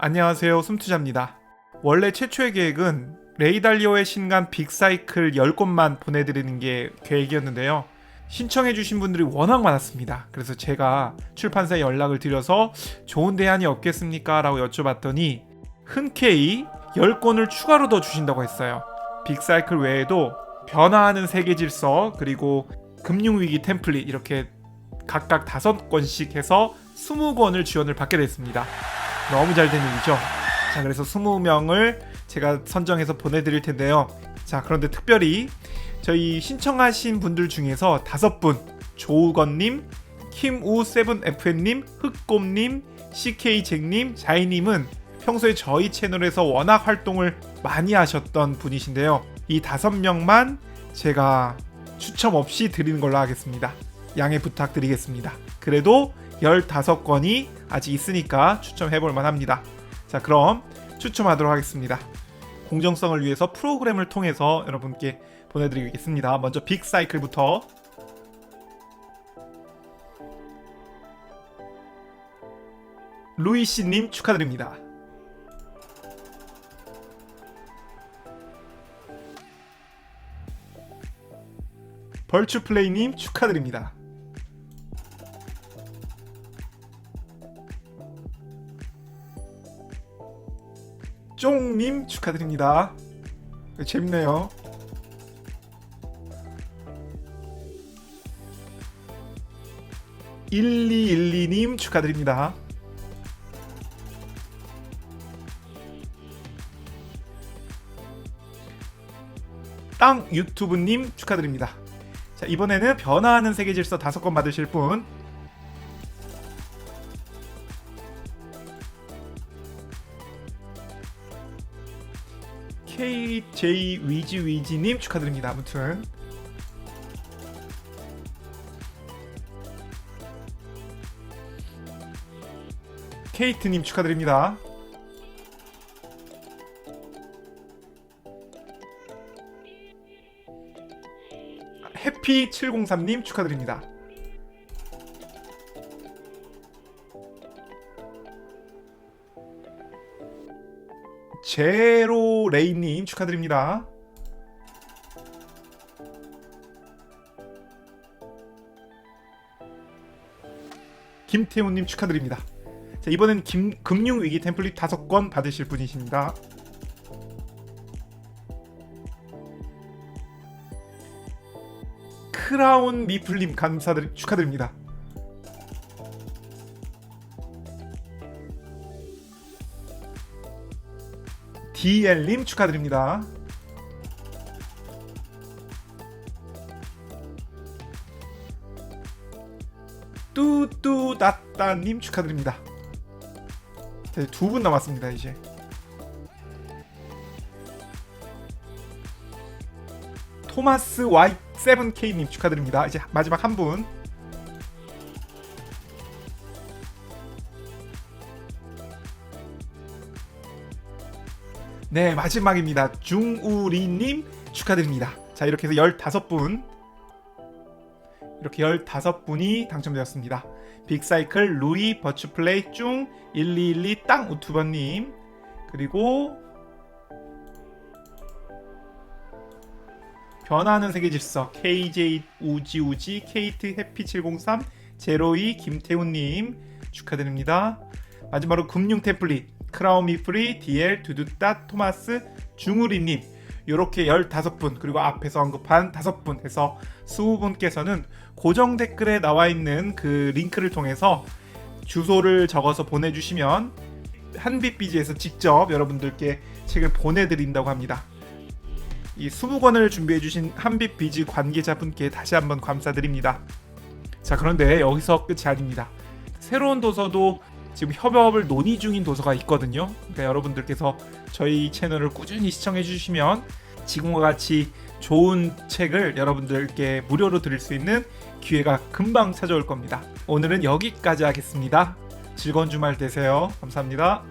안녕하세요. 숨투자입니다. 원래 최초의 계획은 레이달리오의 신간 빅사이클 10권만 보내드리는 게 계획이었는데요. 신청해주신 분들이 워낙 많았습니다. 그래서 제가 출판사에 연락을 드려서 좋은 대안이 없겠습니까? 라고 여쭤봤더니 흔쾌히 10권을 추가로 더 주신다고 했어요. 빅사이클 외에도 변화하는 세계 질서 그리고 금융위기 템플릿 이렇게 각각 5권씩 해서 20권을 지원을 받게 됐습니다. 너무 잘 된 일이죠. 자, 그래서 20명을 제가 선정해서 보내드릴 텐데요. 자, 그런데 특별히 저희 신청하신 분들 중에서 다섯 분, 조우건님, 김우7FN님, 흑곰님, CK잭님, 자이님은 평소에 저희 채널에서 워낙 활동을 많이 하셨던 분이신데요. 이 다섯 명만 제가 추첨 없이 드리는 걸로 하겠습니다. 양해 부탁드리겠습니다. 그래도 15건이 아직 있으니까 추첨해 볼 만합니다. 자, 그럼 추첨하도록 하겠습니다. 공정성을 위해서 프로그램을 통해서 여러분께 보내드리겠습니다. 먼저 빅사이클부터 루이씨님 축하드립니다. 벌추플레이님 축하드립니다. 쫑님 축하드립니다. 재밌네요. (1212님) 축하드립니다. 땅 유튜브님 축하드립니다. 자 이번에는 변화하는 세계 질서 다섯 건 받으실 분 KJ 위지 위지님 축하드립니다. 아무튼 케이트님 축하드립니다. 해피703님 축하드립니다. 제로 레이님 축하드립니다. 김태훈님 축하드립니다. 자, 이번엔 김, 금융위기 템플릿 다섯 건 받으실 분이십니다. 크라운 미플님 감사드리 축하드립니다. DL님 축하드립니다. 뚜뚜다따님 축하드립니다. 두 분 남았습니다 이제. 토마스 Y7K님 축하드립니다. 이제 마지막 한 분. 네, 마지막입니다. 중우리님 축하드립니다. 자, 이렇게 해서 15분. 이렇게 15분이 당첨되었습니다. 빅사이클, 루이, 버추플레이, 중, 1212, 땅, 우투버님. 그리고 변화하는 세계 질서 KJ 우지우지 케이트 해피 703 제로이 김태훈님 축하드립니다. 마지막으로 금융 템플릿 크라운 미프리 DL 두두따 토마스 중우리님 이렇게 15분 그리고 앞에서 언급한 5분 해서 20분께서는 고정 댓글에 나와 있는 그 링크를 통해서 주소를 적어서 보내주시면 한빛비지에서 직접 여러분들께 책을 보내드린다고 합니다. 이 20권을 준비해주신 한빛비지 관계자분께 다시 한번 감사드립니다. 자 그런데 여기서 끝이 아닙니다. 새로운 도서도 지금 협업을 논의 중인 도서가 있거든요. 그러니까 여러분들께서 저희 채널을 꾸준히 시청해 주시면 지금과 같이 좋은 책을 여러분들께 무료로 드릴 수 있는 기회가 금방 찾아올 겁니다. 오늘은 여기까지 하겠습니다. 즐거운 주말 되세요. 감사합니다.